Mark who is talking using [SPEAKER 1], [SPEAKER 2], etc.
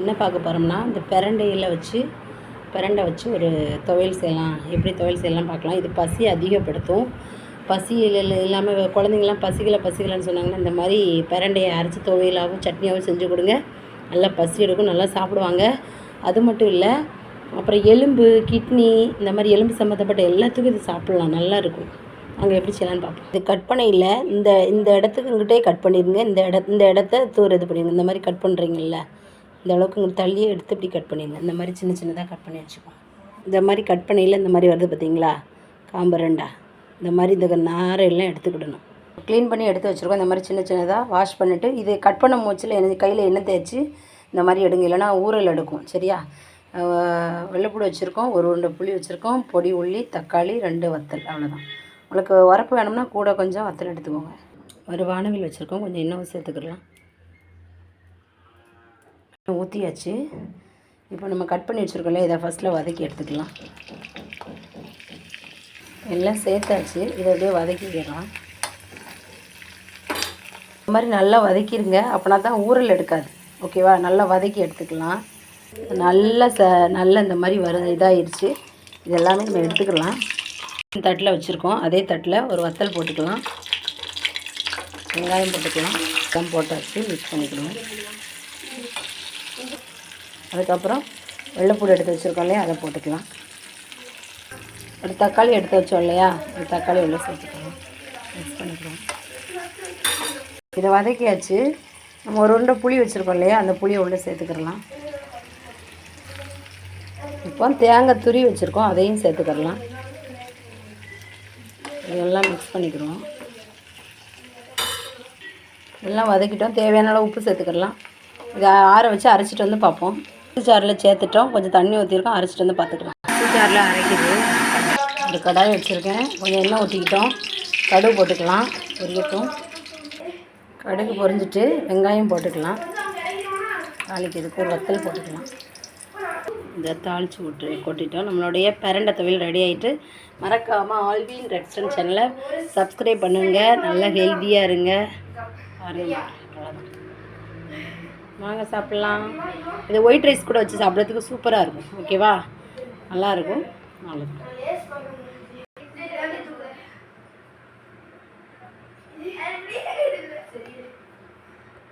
[SPEAKER 1] என்ன பார்க்க போகிறோம்னா இந்த பிரண்டையில் வச்சு பிரண்டை வச்சு ஒரு துவையல் செய்யலாம். எப்படி துவையல் செய்யலாம் பார்க்கலாம். இது பசி அதிகப்படுத்தும். பசி இல்லாமல் குழந்தைங்களாம் பசிக்கல பசிக்கலன்னு சொன்னாங்கன்னா இந்த மாதிரி பிரண்டையை அரைச்சி துவையலாகவும் சட்னியாகவும் செஞ்சு கொடுங்க. நல்லா பசி எடுக்கும் நல்லா சாப்பிடுவாங்க. அது மட்டும் இல்லை அப்புறம் எலும்பு கிட்னி இந்த மாதிரி எலும்பு சம்மந்தப்பட்ட எல்லாத்துக்கும் இது சாப்பிட்லாம். நல்லா இருக்கும். அங்கே எப்படி செய்யலாம்னு பார்ப்போம். இது கட் பண்ணையில் இந்த இந்த இடத்துக்கு இங்கிட்டே கட் பண்ணிடுங்க. இந்த இட இந்த இடத்த தூர் இது பண்ணிடுங்க. இந்த மாதிரி கட் பண்ணுறீங்கல்ல இந்த அளவுக்கு இங்கே தள்ளியே எடுத்து இப்படி கட் பண்ணிடுங்க இந்த மாதிரி சின்ன சின்னதாக கட் பண்ணி வச்சுக்கோங்க இந்த மாதிரி கட் பண்ணையில் இந்த மாதிரி வருது பார்த்தீங்களா காம்பு ரெண்டா. இந்த மாதிரி இந்த நாரையெல்லாம் எடுத்துக்கிடணும். க்ளீன் பண்ணி எடுத்து வச்சுருக்கோம். இந்த மாதிரி சின்ன சின்னதாக வாஷ் பண்ணிவிட்டு இது கட் பண்ண மூச்சில் என்ன கையில் எண்ணெய் தேய்ச்சி இந்த மாதிரி எடுங்க. இல்லைன்னா ஊறல் எடுக்கும். சரியா? வெள்ளைப்பூடு வெள்ளைப்பூடி வச்சுருக்கோம். ஒரு உருண்டை புளி வச்சுருக்கோம். பொடி உள்ளி தக்காளி ரெண்டு வத்தல். அவ்வளோதான் உங்களுக்கு உரப்பு வேணும்னா கூட கொஞ்சம் வத்தல் எடுத்துக்கோங்க. ஒரு வானவில் வச்சுருக்கோம். கொஞ்சம் இன்னும் சேர்த்துக்கிடலாம் ஊற்றியாச்சு இப்போ நம்ம கட் பண்ணி வச்சுருக்கோம்ல இதை ஃபஸ்ட்டில் வதக்கி எடுத்துக்கலாம். எல்லாம் சேர்த்தாச்சு. இதை அப்படியே வதக்கிக்கலாம். இந்த மாதிரி நல்லா வதக்கிடுங்க அப்படின்னா தான் ஊறல் எடுக்காது. ஓகேவா நல்லா வதக்கி எடுத்துக்கலாம். நல்லா ச நல்லா இந்த மாதிரி வர இதாகிடுச்சு இதெல்லாமே நம்ம எடுத்துக்கலாம். தட்டில் வச்சுருக்கோம். அதே தட்டில் ஒரு வத்தல் போட்டுக்கலாம். வெங்காயம் போட்டுக்கலாம். எல்லாம் போட்டாச்சு மிக்ஸ் பண்ணிக்கலாம். அதுக்கப்புறம் வெள்ளைப்பூடு எடுத்து வச்சுருக்கோம் இல்லையா அதை போட்டுக்கலாம். ஒரு தக்காளி எடுத்து வச்சோம் இல்லையா ஒரு தக்காளி உள்ள சேர்த்துக்கலாம். மிக்ஸ் பண்ணிக்கலாம். இதை வதக்கியாச்சு. நம்ம ஒரு உருண்டை புளி வச்சுருக்கோம் இல்லையா அந்த புளியை உள்ளே சேர்த்துக்கிடலாம். இப்போ தேங்காய் துரி வச்சுருக்கோம் அதையும் சேர்த்துக்கிடலாம். இதெல்லாம் மிக்ஸ் பண்ணிக்கிறோம் எல்லாம் வதக்கிட்டோம் தேவையான அளவு உப்பு சேர்த்துக்கிடலாம். இதை ஆற வச்சு அரைச்சிட்டு வந்து பார்ப்போம். ஜாரில் சேர்த்துட்டோம். கொஞ்சம் தண்ணி ஊற்றிருக்கோம் அரைச்சிட்டு வந்து பார்த்துக்கலாம். ஜாரில் அரைக்குது. ஒரு கடாய் வச்சுருக்கேன். கொஞ்சம் எண்ணெய் ஊற்றிக்கிட்டோம் கடுகு போட்டுக்கலாம். பொரியட்டும். கடுகு பொரிஞ்சிட்டு வெங்காயம் போட்டுக்கலாம். தாளிக்கிறதுக்கு ஒரு வத்தல் போட்டுக்கலாம். இதை தாளித்து விட்டு கொட்டிட்டோம். நம்மளுடைய பிரண்டை துவையல் ரெடி ஆகிட்டு மறக்காமல் ஆல்வின் ரெஸ்டாரண்ட் சேனலை சப்ஸ்கிரைப் பண்ணுங்கள் நல்லா ஹெல்த்தியாக இருங்க. அவ்வளோதான் வாங்க சாப்பிட்லாம். இது ஒயிட் ரைஸ் கூட வச்சு சாப்பிட்றதுக்கு சூப்பராக இருக்கும். ஓகேவா நல்லாயிருக்கும் நல்லது.